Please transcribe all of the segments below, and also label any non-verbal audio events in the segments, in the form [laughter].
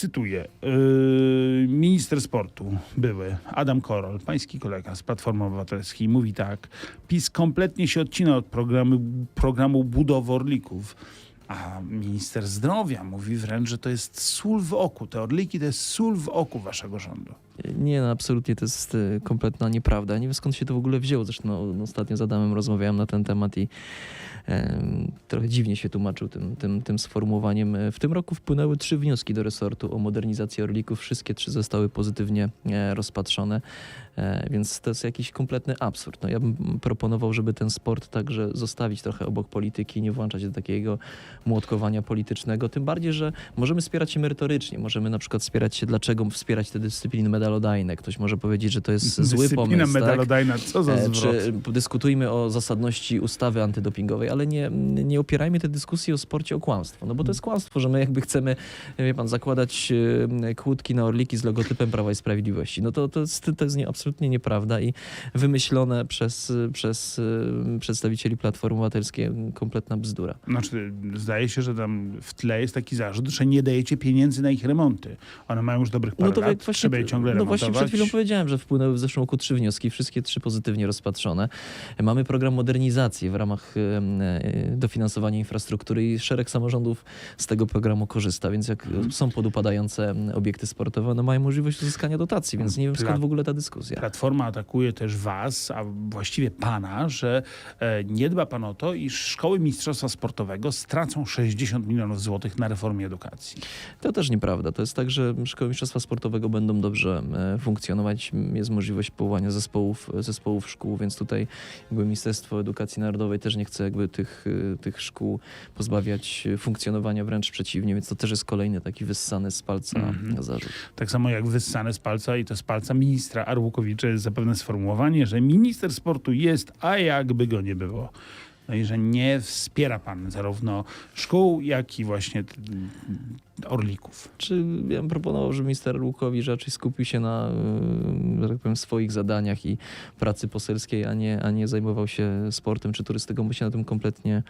cytuję, yy, minister sportu były Adam Korol, pański kolega z Platformy Obywatelskiej, mówi tak, PiS kompletnie się odcina od programu, programu budowy Orlików. A minister zdrowia mówi wręcz, że to jest sól w oku. Te orliki to jest sól w oku waszego rządu. Nie, no absolutnie to jest e, kompletna nieprawda. Nie wiem skąd się to w ogóle wzięło. Zresztą no, ostatnio z Adamem rozmawiałem na ten temat i trochę dziwnie się tłumaczył tym, tym, tym sformułowaniem. W tym roku wpłynęły trzy wnioski do resortu o modernizację Orlików. Wszystkie trzy zostały pozytywnie e, rozpatrzone, e, więc to jest jakiś kompletny absurd. No, ja bym proponował, żeby ten sport także zostawić trochę obok polityki, nie włączać do takiego młotkowania politycznego. Tym bardziej, że możemy wspierać się merytorycznie. Możemy na przykład wspierać się, dlaczego wspierać te dyscypliny medalodajne. Ktoś może powiedzieć, że to jest zły Dyscyplina pomysł. tak? medalodajna, co za E, zwrot. Czy dyskutujmy o zasadności ustawy antydopingowej, ale nie, nie opierajmy tej dyskusji o sporcie o kłamstwo. No bo to jest kłamstwo, że my jakby chcemy, wie pan, zakładać e, kłódki na orliki z logotypem Prawa i Sprawiedliwości. No to, to, jest, to jest nie, absolutnie nieprawda i wymyślone przez, przez e, przedstawicieli Platformy Obywatelskiej kompletna bzdura. Znaczy, zdaje się, że tam w tle jest taki zarzut, że nie dajecie pieniędzy na ich remonty. One mają już dobrych parę No to lat, właśnie, trzeba je ciągle no właśnie przed chwilą powiedziałem, że wpłynęły w zeszłym roku trzy wnioski, wszystkie trzy pozytywnie rozpatrzone. Mamy program modernizacji w ramach e, dofinansowania infrastruktury i szereg samorządów z tego programu korzysta, więc jak Mhm. są podupadające obiekty sportowe, one mają możliwość uzyskania dotacji, więc nie wiem Pla- skąd w ogóle ta dyskusja. Platforma atakuje też was, a właściwie pana, że e, nie dba pan o to, iż szkoły mistrzostwa sportowego stracą 60 milionów złotych na reformie edukacji. To też nieprawda. To jest tak, że szkoły mistrzostwa sportowego będą dobrze funkcjonować. Jest możliwość powołania zespołów, zespołów szkół, więc tutaj jakby Ministerstwo Edukacji Narodowej też nie chce jakby tych, e, tych szkół pozbawiać e, funkcjonowania, wręcz przeciwnie, więc to też jest kolejny taki wyssany z palca Mhm. zarzut. Tak samo jak wyssane z palca i to z palca ministra Arłukowicza jest zapewne sformułowanie, że minister sportu jest, a jakby go nie było. No i że nie wspiera pan zarówno szkół, jak i właśnie orlików. Czy ja bym proponował, żeby minister Łukowicz raczej skupił się na, e, że tak powiem, swoich zadaniach i pracy poselskiej, a nie, a nie zajmował się sportem czy turystyką, bo się na tym kompletnie,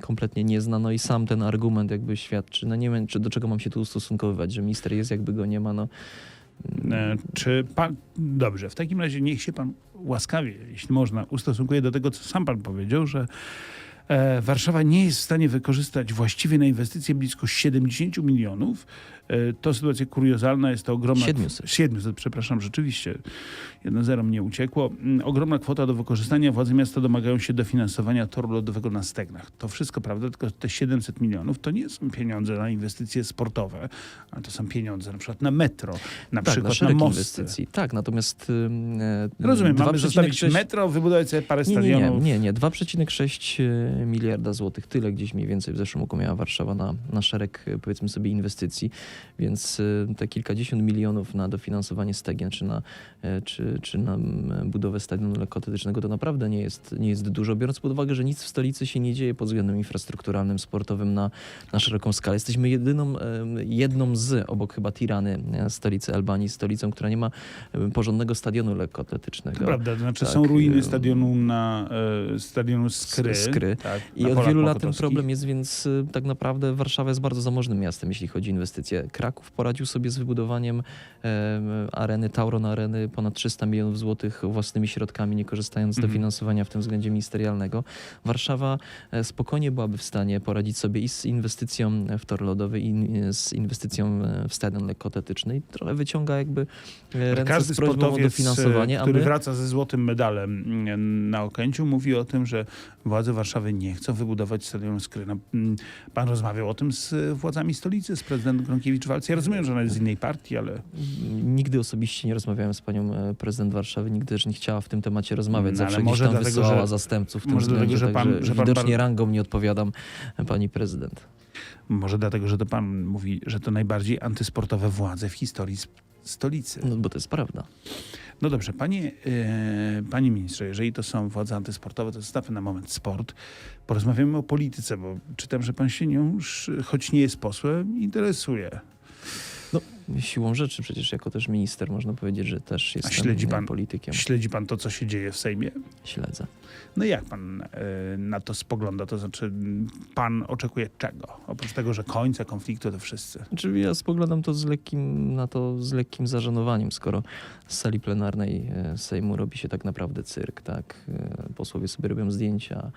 kompletnie nie zna. No i sam ten argument jakby świadczy, no nie wiem, czy do czego mam się tu ustosunkowywać, że minister jest, jakby go nie ma, no E, Czy pan. Dobrze, w takim razie niech się pan łaskawie, jeśli można, ustosunkuje do tego, co sam pan powiedział, że Warszawa nie jest w stanie wykorzystać właściwie na inwestycje blisko 70 milionów. E, to sytuacja kuriozalna, jest to ogromna. 700. 700, przepraszam, rzeczywiście. 1-0 mnie uciekło. Mm, Ogromna kwota do wykorzystania. Władze miasta domagają się dofinansowania toru lodowego na Stegnach. To wszystko prawda, tylko te 700 milionów to nie są pieniądze na inwestycje sportowe, a to są pieniądze na przykład na metro, na tak, na przykład na, szereg mosty. inwestycji. Tak, natomiast e, Rozumiem, mamy 2,6 zostawić metro, wybudować sobie parę Nie, nie, nie, stadionów. nie, nie. 2,6 e, miliarda złotych. Tyle gdzieś mniej więcej w zeszłym roku miała Warszawa na, na szereg, e, powiedzmy sobie, inwestycji. Więc e, te kilkadziesiąt milionów na dofinansowanie stegien, czy na, e, czy, czy na budowę stadionu lekkoatletycznego to naprawdę nie jest, nie jest dużo, biorąc pod uwagę, że nic w stolicy się nie dzieje pod względem infrastrukturalnym, sportowym na, na szeroką skalę. Jesteśmy jedyną, jedną z, obok chyba Tirany, stolicy Albanii, stolicą, która nie ma porządnego stadionu lekkoatletycznego. To prawda, to znaczy Tak, są ruiny stadionu na stadionu Skry. Skry. Tak, I na od wielu lat ten problem jest, więc y, tak naprawdę Warszawa jest bardzo zamożnym miastem, jeśli chodzi o inwestycje. Kraków poradził sobie z wybudowaniem em, areny, Tauron Areny, ponad 300 milionów złotych własnymi środkami, nie korzystając z Mhm. dofinansowania w tym względzie ministerialnego. Warszawa e, spokojnie byłaby w stanie poradzić sobie i z inwestycją w tor lodowy, i e, z inwestycją e, w stadion lekkoatletyczny i trochę wyciąga jakby e, ręce Każdy z prośbą o dofinansowanie, e, który my... wraca ze złotym medalem mm, na Okęciu, mówi o tym, że władze Warszawy nie chcą wybudować stadionu Skry. No, mm, Pan rozmawiał o tym z e, władzami stolicy, z prezydentem Gronkiewicz-Walc. Ja rozumiem, że ona jest z innej partii, ale Nigdy osobiście nie rozmawiałem z panią e, prezydent Warszawy, nigdy też nie chciała w tym temacie rozmawiać. No, Zawsze może gdzieś tam dlatego, wysyłała że- zastępców w tym może dlatego, względzie, że pan- że pan widocznie rangą nie odpowiadam e, pani prezydent. Może dlatego, że to pan mówi, że to najbardziej antysportowe władze w historii stolicy. No bo to jest prawda. No dobrze, panie, e, panie ministrze, jeżeli to są władze antysportowe, to zostawmy na moment sport. Porozmawiamy o polityce, bo czytam, że pan się nią, już, choć nie jest posłem, interesuje. Siłą rzeczy przecież jako też minister można powiedzieć, że też jestem śledzi e, pan- politykiem. Śledzi pan to, co się dzieje w Sejmie? Śledzę. No i jak pan e, na to spogląda? To znaczy, pan oczekuje czego? Oprócz tego, że końca konfliktu to wszyscy. Znaczy ja spoglądam to z lekkim, na to z lekkim zażenowaniem, skoro z sali plenarnej e, Sejmu robi się tak naprawdę cyrk, tak? Posłowie sobie robią zdjęcia,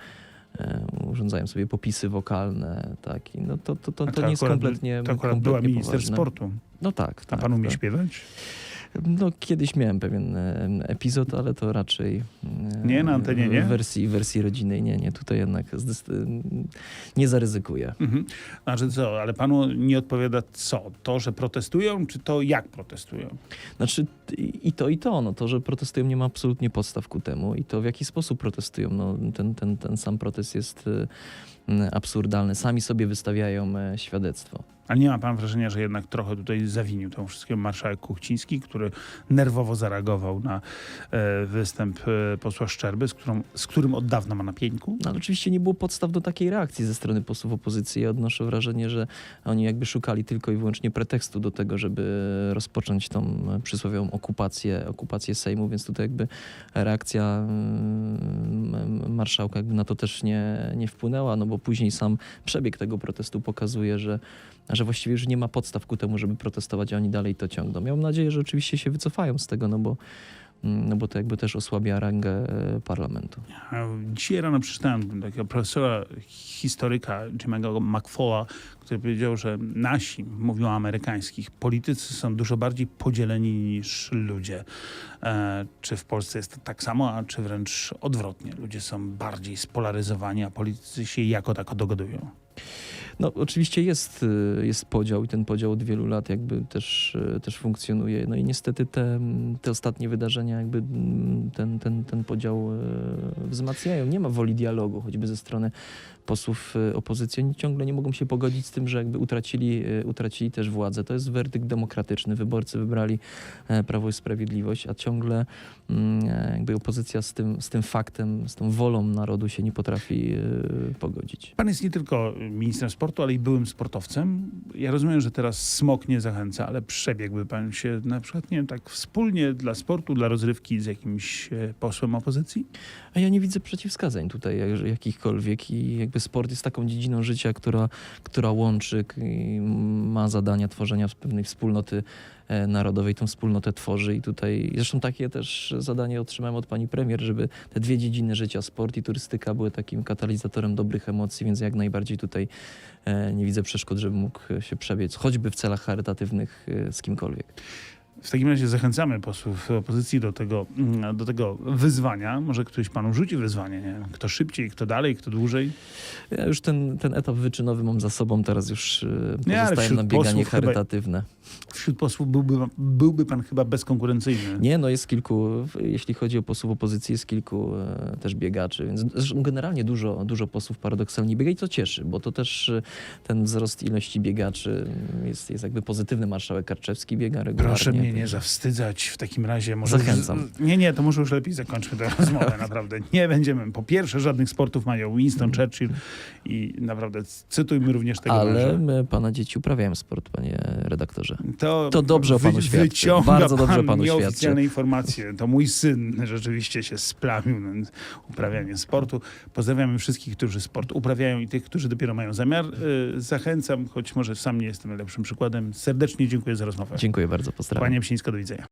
urządzają sobie popisy wokalne, tak? I no to, to, to, A to nie jest kompletnie To akurat była kompletnie minister poważne. sportu. No tak, A tak. pan umie tak. śpiewać? No kiedyś miałem pewien epizod, ale to raczej Nie, na antenie nie? W wersji, wersji rodzinnej nie, nie. Tutaj jednak nie zaryzykuję. Mhm. Znaczy co, ale panu nie odpowiada co? To, że protestują, czy to jak protestują? Znaczy i i to, i to. No, to, że protestują, nie ma absolutnie podstaw ku temu. I to, w jaki sposób protestują. No, ten, ten, ten sam protest jest e, absurdalny. Sami sobie wystawiają e, świadectwo. Ale nie ma pan wrażenia, że jednak trochę tutaj zawinił tą wszystkim marszałek Kuchciński, który nerwowo zareagował na e, występ e, posła Szczerby, z, którą, z którym od dawna ma na pieńku? No, ale oczywiście nie było podstaw do takiej reakcji ze strony posłów opozycji. Ja odnoszę wrażenie, że oni jakby szukali tylko i wyłącznie pretekstu do tego, żeby rozpocząć tą e, przysłowiową okupację, okupację Sejmu, więc tutaj jakby reakcja mm, marszałka jakby na to też nie, nie wpłynęła, no bo później sam przebieg tego protestu pokazuje, że, że właściwie już nie ma podstaw ku temu, żeby protestować, a oni dalej to ciągną. Miałem nadzieję, że oczywiście się wycofają z tego, no bo, no bo to jakby też osłabia rangę e, parlamentu. Dzisiaj rano przeczytałem takiego profesora historyka Jimmy'ego McFalla, który powiedział, że nasi, mówił o amerykańskich, politycy są dużo bardziej podzieleni niż ludzie. E, czy w Polsce jest tak samo, a czy wręcz odwrotnie? Ludzie są bardziej spolaryzowani, a politycy się jako tako dogadują. No oczywiście jest, y, jest podział i ten podział od wielu lat jakby też, y, też funkcjonuje. No i niestety te, te ostatnie wydarzenia jakby ten, ten, ten podział y, wzmacniają. Nie ma woli dialogu, choćby ze strony posłów opozycji. Oni ciągle nie mogą się pogodzić z tym, że jakby utracili, utracili też władzę. To jest werdykt demokratyczny. Wyborcy wybrali e, Prawo i Sprawiedliwość, a ciągle mm, e, jakby opozycja z tym, z tym faktem, z tą wolą narodu się nie potrafi pogodzić. Pan jest nie tylko ministrem sportu, ale i byłym sportowcem. Ja rozumiem, że teraz smok nie zachęca, ale przebiegłby pan się na przykład, nie wiem, tak wspólnie dla sportu, dla rozrywki z jakimś e, posłem opozycji? A ja nie widzę przeciwwskazań tutaj jak- jakichkolwiek i jakby sport jest taką dziedziną życia, która, która łączy ma zadania tworzenia pewnej wspólnoty narodowej, tą wspólnotę tworzy i tutaj zresztą takie też zadanie otrzymałem od pani premier, żeby te dwie dziedziny życia, sport i turystyka były takim katalizatorem dobrych emocji, więc jak najbardziej tutaj e, nie widzę przeszkód, żeby mógł się przebiec choćby w celach charytatywnych e, z kimkolwiek. W takim razie zachęcamy posłów opozycji do tego, mm, do tego wyzwania. Może ktoś panu rzuci wyzwanie, nie? Kto szybciej, kto dalej, kto dłużej. Ja już ten, ten etap wyczynowy mam za sobą, teraz już e, pozostaję wśród na bieganie posłów chyba- charytatywne. Wśród posłów byłby, byłby pan chyba bezkonkurencyjny. Nie, no jest kilku, jeśli chodzi o posłów opozycji, jest kilku e, też biegaczy, więc generalnie dużo, dużo posłów paradoksalnie biega i to cieszy, bo to też e, ten wzrost ilości biegaczy jest, jest jakby pozytywny. Marszałek Karczewski biega regularnie. Proszę mnie nie także- zawstydzać w takim razie. Może Zachęcam. Nie, nie, to może już lepiej zakończmy tę rozmowę, [laughs] naprawdę. Nie będziemy. Po pierwsze, żadnych sportów mają Winston Churchill i naprawdę cytujmy również tego Ale męża. my, pana dzieci uprawiają sport, panie redaktorze. To, To dobrze o panu świadczy. Bardzo dobrze pan panu nieoficjalne informacje. To mój syn rzeczywiście się splamił na uprawianie sportu. Pozdrawiamy wszystkich, którzy sport uprawiają i tych, którzy dopiero mają zamiar. Y, Zachęcam, choć może sam nie jestem najlepszym przykładem. Serdecznie dziękuję za rozmowę. Dziękuję bardzo, pozdrawiam. Kłaniam się nisko, do widzenia.